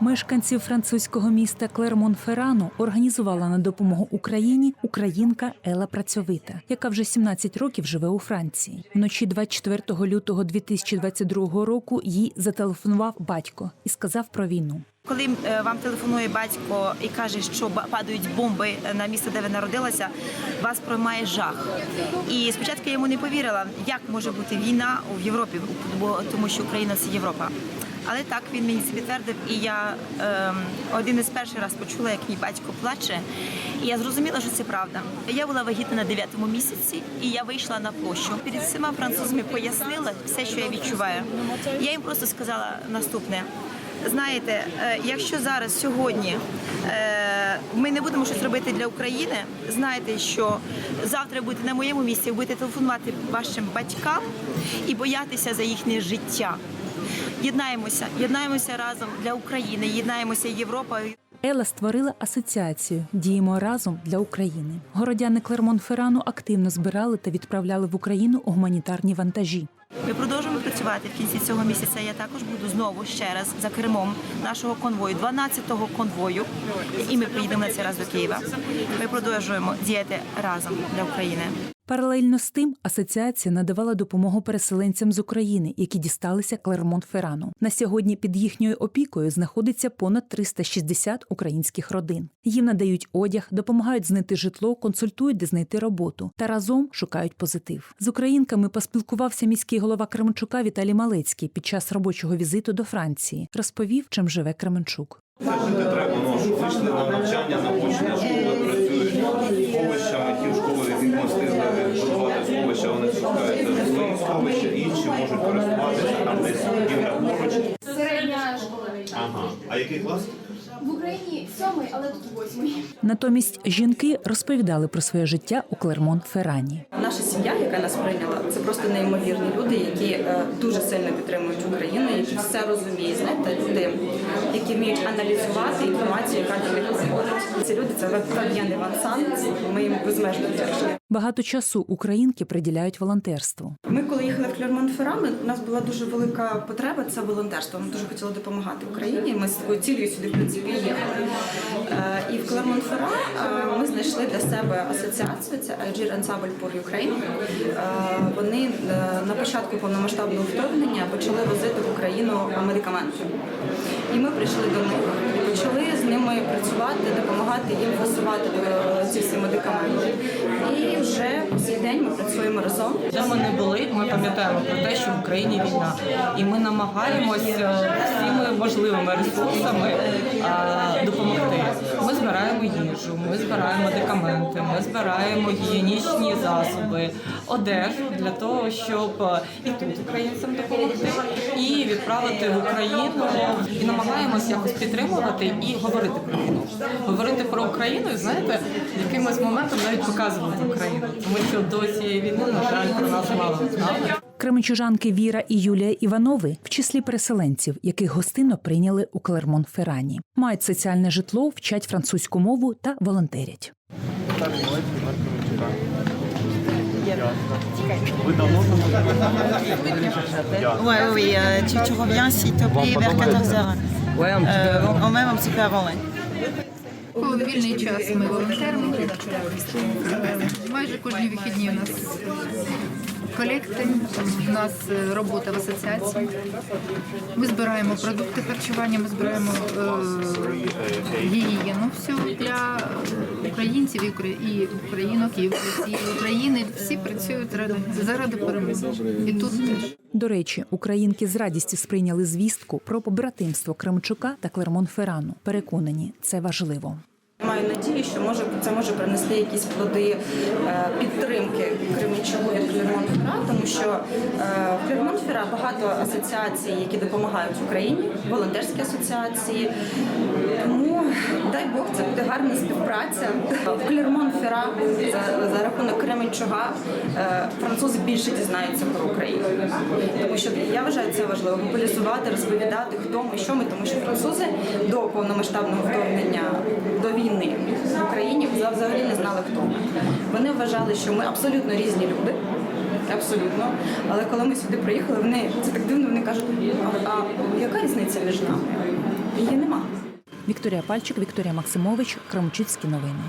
Мешканців французького міста Клермон-Феррану організувала на допомогу Україні українка Ела Працьовита, яка вже 17 років живе у Франції. Вночі 24 лютого 2022 року їй зателефонував батько і сказав про війну. Коли е, вам телефонує батько і каже, що падають бомби на місце, де ви народилися, вас проймає жах. І спочатку я йому не повірила, як може бути війна в Європі, бо тому що Україна це Європа. Але так він мені це підтвердив, і я ем, один із перших раз почула, як мій батько плаче, і я зрозуміла, що це правда. Я була вагітна на дев'ятому місяці, і я вийшла на площу. Перед всіма французами пояснила все, що я відчуваю. Я їм просто сказала наступне. Знаєте, е, якщо зараз сьогодні е, ми не будемо щось робити для України, знайте, що завтра будете на моєму місці, будете телефонувати вашим батькам і боятися за їхнє життя. Єднаємося, єднаємося разом для України, єднаємося Європою. Ела створила асоціацію Діємо разом для України. Городяни Клермон-Феррану активно збирали та відправляли в Україну гуманітарні вантажі. Ми продовжуємо працювати в кінці цього місяця. Я також буду знову ще раз за кермом нашого конвою, 12-го конвою, і ми поїдемо на цей раз до Києва. Ми продовжуємо діяти разом для України. Паралельно з тим, асоціація надавала допомогу переселенцям з України, які дісталися Клермон-Феррану. На сьогодні під їхньою опікою знаходиться понад 360 українських родин. Їм надають одяг, допомагають знайти житло, консультують, де знайти роботу та разом шукають позитив. З українками поспілкувався міський голова Кременчука Віталій Малецький під час робочого візиту до Франції. Розповів, чим живе Кременчук. Жити треба, ну, що вийшли на навчання, заочне, школи працюють сховищами, ті в школи відмостили будувати сховища, вони спускаються в свої сховища, інші можуть користуватися там десь будівля поруч. Середня школа. Ага. А який клас? В Україні сьомий, але тут восьмий. Натомість жінки розповідали про своє життя у Клермон-Феррані. Наша сім'я, яка нас прийняла, це просто неймовірні люди, які е, дуже сильно підтримують Україну, які все розуміють. Знаєте, люди, які вміють аналізувати інформацію, яка до них приходить. Ці люди це Фаб'ян Іван Сан. Ми їм безмежно вдячні. Багато часу українки приділяють волонтерству. Ми, коли їхали в Клермон-Ферран, у нас була дуже велика потреба це волонтерство. Ми дуже хотіли допомагати Україні. Ми з такою цілею сюди в принципі їхали. Е, І в Клермон-Ферран е, ми знайшли для себе асоціацію. Це Algier Ensemble pour Ukraine. Е, Вони е, на початку повномасштабного вторгнення почали возити в Україну медикаменти. І ми прийшли до них ними працювати, допомагати їм фасувати е, ці всі медикаменти. І вже цей день ми працюємо разом. Де ми не були, ми пам'ятаємо про те, що в Україні війна, і ми намагаємося всіми можливими ресурсами допомогти. Ми збираємо їжу, ми збираємо медикаменти, ми збираємо гігієнічні засоби, одежу для того, щоб і тут українцям допомогти, і відправити в Україну. І намагаємося якось підтримувати і говорити про війну. Говорити про Україну, і знаєте, якимось моментом навіть показувати Україну, тому що до цієї війни, на жаль, про нас мало знали. Кременчужанки Віра і Юлія Іванови в числі переселенців, яких гостинно прийняли у Клермон-Феррані. Мають соціальне житло, вчать французьку мову та волонтерять. Oui, oui. euh, tu, tu reviens s'il te plaît vers 14h. Ouais, un Euh, même un petit peu avant, ouais. У вільний час ми волонтеримо. Майже кожні вихідні у нас колекти, у нас е, робота в асоціації. Ми збираємо продукти харчування, ми збираємо е, гігієну всю для українців і українок, і України. Всі працюють ради заради перемоги. І тут теж. До речі, українки з радістю сприйняли звістку про побратимство Кремчука та Клермон Ферану. Переконані, це важливо. Маю надію, що може це може принести якісь плоди е, підтримки Кременчугу від Клермонфера, тому що е, в Клермонфера багато асоціацій, які допомагають Україні, волонтерські асоціації. Тому дай Бог, це буде гарна співпраця. В Клермонфера за, за рахунок Кременчуга е, французи більше дізнаються про Україну. Тому що я вважаю це важливо популяризувати, розповідати, хто ми, що ми, тому що французи до повномасштабного вторгнення до війни в Україні взагалі не знали, хто ми. Вони вважали, що ми абсолютно різні люди. Абсолютно. Але коли ми сюди приїхали, вони це так дивно, вони кажуть, а, а яка різниця між нами? Її нема. Вікторія Пальчик, Вікторія Максимович, Крамчицькі новини.